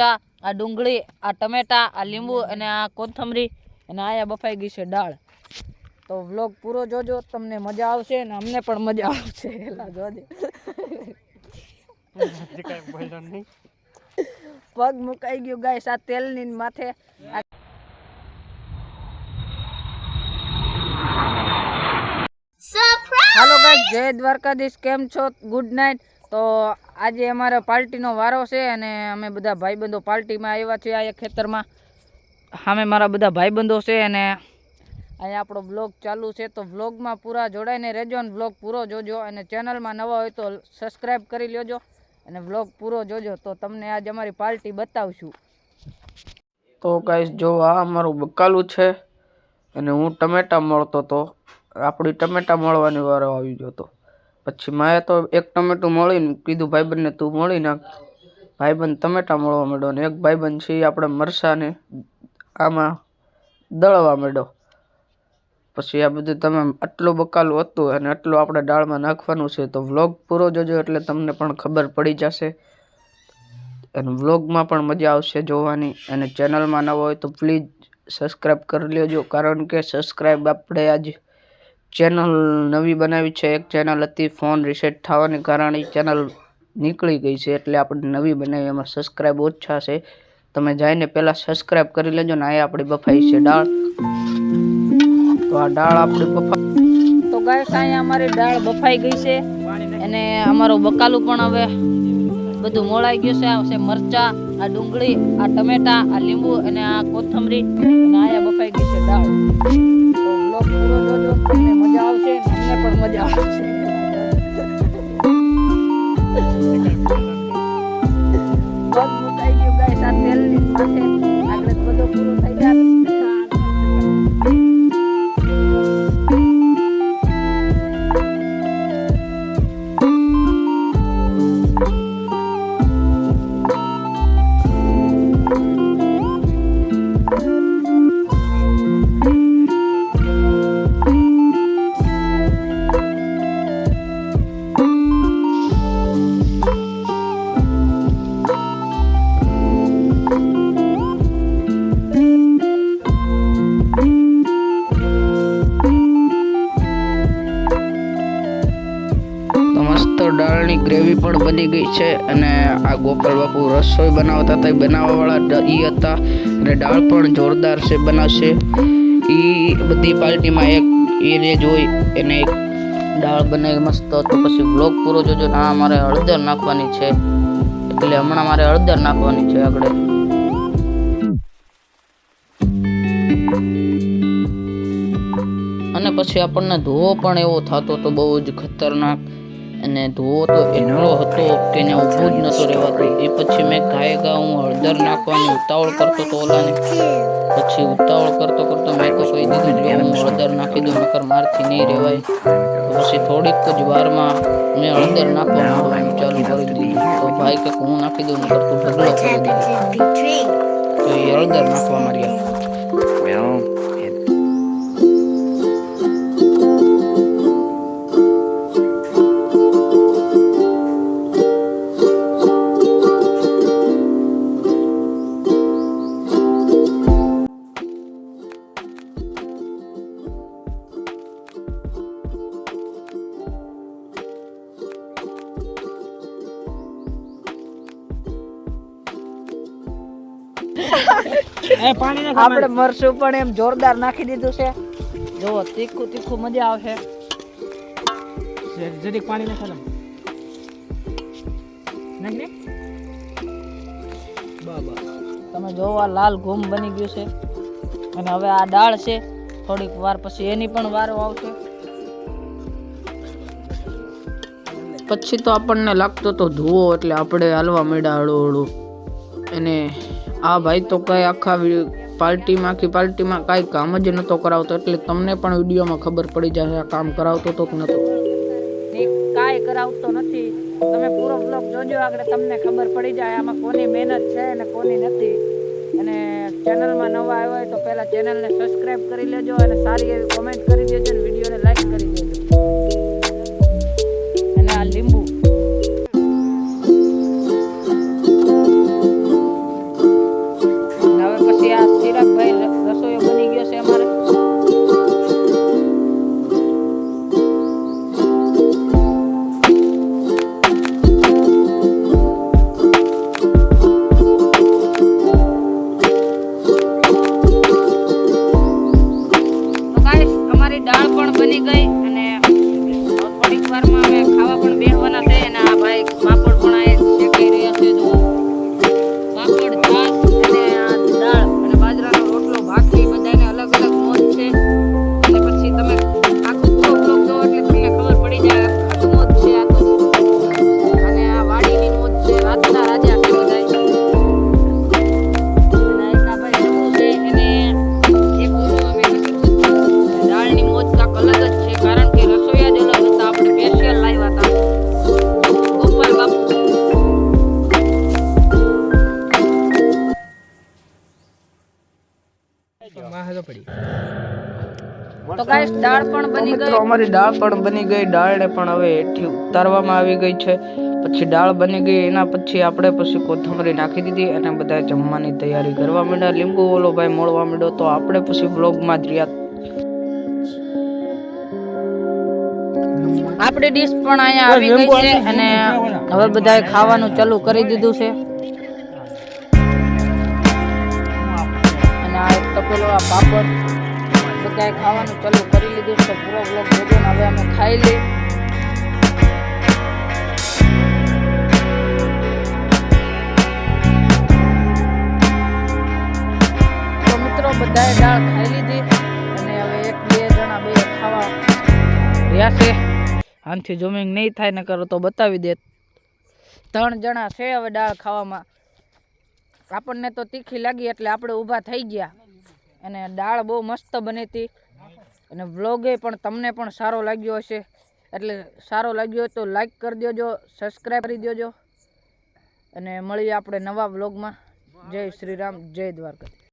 મરચા આ ડુંગળી આ ટમેટા આ લીંબુ અને આ કોથમરી અને આયા બફાઈ ગઈ છે દાળ. તો વ્લોગ પૂરો જોજો તમને મજા આવશે અને અમને પણ મજા આવશે. એલા જોજે પગ મુકાઈ ગયું ગાય આ તેલની માથે. હાલો ગાઈસ જય દ્વારકાધીશ. કેમ છો? Good night. તો આજે અમારે પાર્ટીનો વારો છે અને અમે બધા ભાઈબંધો પાર્ટીમાં આવ્યા છીએ આ ખેતરમાં. સામે મારા બધા ભાઈબંધો છે અને અહીંયા આપણો બ્લોગ ચાલુ છે. તો બ્લોગમાં પૂરા જોડાઈને રહેજો અને બ્લોગ પૂરો જોજો અને ચેનલમાં નવા હોય તો સબસ્ક્રાઈબ કરી લેજો અને બ્લોગ પૂરો જોજો. તો તમને આજે અમારી પાર્ટી બતાવશું. તો કાંઈ જો આ અમારું બકાલું છે અને હું ટમેટા મળતો તો, આપણી ટમેટા મળવાની વારો આવી ગયો હતો પછી માએ તો એક ટમેટું મળીને કીધું, ભાઈબંધને તું મળી નાખ. ભાઈબંધ ટમેટા મળવા માંડ્યો અને એક ભાઈબંધ છે એ આપણે મરસાને આમાં દળવા માંડ્યો. પછી આ બધું તમે આટલું બકાલું હતું અને આટલું આપણે દાળમાં નાખવાનું છે, તો વ્લોગ પૂરો જોજો એટલે તમને પણ ખબર પડી જશે. અને વ્લોગમાં પણ મજા આવશે જોવાની. અને ચેનલમાં ન હોય તો પ્લીઝ સબસ્ક્રાઈબ કરી લેજો, કારણ કે સબસ્ક્રાઈબ આપણે આજ ચેનલ નવી બનાવી છે. એક ચેનલ હતી ફોન રિસેટ થવાને કારણે ચેનલ નીકળી ગઈ છે એટલે આપણે નવી બનાવી. એમાં સબસ્ક્રાઈબ ઓછા છે. તમે જઈને પહેલાં સબસ્ક્રાઈબ કરી લેજો ને આ આપણી બફાઈ છે દાળ તો આ દાળ આપણી બફા તો ગાય અહીંયા અમારી દાળ બફાઈ ગઈ છે. અને અમારો બકાલું પણ હવે બધું મોળાઈ ગયું છે. આ છે મરચા, આ ડુંગળી, આ ટમેટા, આ લીંબુ અને આ કોથમરી. અને આયા બફાઈ ગઈ છે દાળ બની ગઈ છે અને આ ગોપાલ બાપુ રસોઈ બનાવતા હતા, એ બનાવવાવાળા એ હતા અને દાળ પણ જોરદાર છે બનાવશે. એ બધી પાર્ટીમાં એક એને જોઈ એને એક દાળ બનાવી મસ્ત તો પછી બ્લોગ પૂરો જોજો, ને આ હળદર નાખવાની છે. એટલે હમણાં મારે હળદર નાખવાની છે આગળ. અને પછી આપણને ધોવો પણ એવો થતો તો બહુ જ ખતરનાક. અને ધોવો તો એટલો હતો કે એને ઊભું જ નહોતો રહેવાતું. એ પછી મેં ગાય ગા હું હળદર નાખવાની ઉતાવળ કરતો તો ઓલાને પછી ઉતાવળ કરતો કરતો મેં તો કહી દીધું જો હું હળદર નાખી દઉં નકર મારથી નહીં રહેવાય. પછી થોડીક જ વારમાં મેં હળદર નાખવા માંડવાનું ચાલુ કરી દીધું. તો ભાઈ કે હું નાખી દઉં નકર તું ઢગલો કરી દીધો તો એ હળદર નાખવા માંડ્યા. આપણે મરશું પણ એમ જોરદાર નાખી દીધું છે. જો તીખું તીખું મજા આવશે. જરીક પાણી નાખો તમે. નાખ તમે જોવા લાલ ઘૂમ બની ગયું છે. અને હવે આ દાળ છે. થોડીક વાર પછી એની પણ વારો આવશે. પછી તો આપણને લાગતો તો ધુવો એટલે આપણે હાલવા માંડ્યા હળું હળું. એને આ ભાઈ તો કઈ આખા પાર્ટીમાં આખી પાર્ટીમાં કાંઈ કામ જ નહોતો કરાવતો, એટલે તમને પણ વિડીયોમાં ખબર પડી જશે આ કામ કરાવતો તો કે નતો. કાંઈ કરાવતો નથી. તમે પૂરો બ્લોગ જોજો આગળ, તમને ખબર પડી જાય આમાં કોની મહેનત છે અને કોની નથી. અને ચેનલમાં નવા આવ્યા હોય તો પહેલાં ચેનલને સબસ્ક્રાઇબ કરી લેજો અને સારી એવી કોમેન્ટ કરી દેજો અને વિડીયોને લાઈક કરી ગાઈસ દાળ પણ બની ગઈ? અમારી દાળ પણ બની ગઈ. દાળને પણ હવે હેઠી ઉતારવામાં આવી ગઈ છે. પછી દાળ બની ગઈ એના પછી આપણે પછી કોથમરી નાખી દીધી અને બધા જમવાની તૈયારી કરવા માંડ્યા. લીંબુ ઓલો ભાઈ મોળવા માંડ્યો તો આપણે પછી વ્લોગમાં જ રહ્યા. આપણી ડીશ પણ અહીંયા આવી ગઈ છે અને હવે બધાએ ખાવાનું ચાલુ કરી દીધું છે. અને આ તપેલો આ પાપડ. બધાએ ખાવાનું ચાલુ કરી લીધું છે. પૂરો બ્લોક જોજો હવે અમે ખાઈ લઈ મિત્રો બધાએ દાળ ખાઈ લીધી અને હવે એક, બે જણા બે ખાવા રહ્યા છે. આનથી ઝૂમિંગ નહીં થાય ને કરો તો બતાવી દે. ત્રણ જણા છે હવે દાળ ખાવામાં. આપણને તો તીખી લાગી એટલે આપણે ઊભા થઈ ગયા. અને દાળ બહુ મસ્ત બની હતી. અને વ્લોગે પણ તમને પણ સારો લાગ્યો હશે. એટલે સારો લાગ્યો તો લાઈક કરી દેજો સબસ્ક્રાઈબ કરી દેજો. અને મળીએ આપણે નવા વ્લોગમાં જય શ્રી રામ, જય દ્વારકા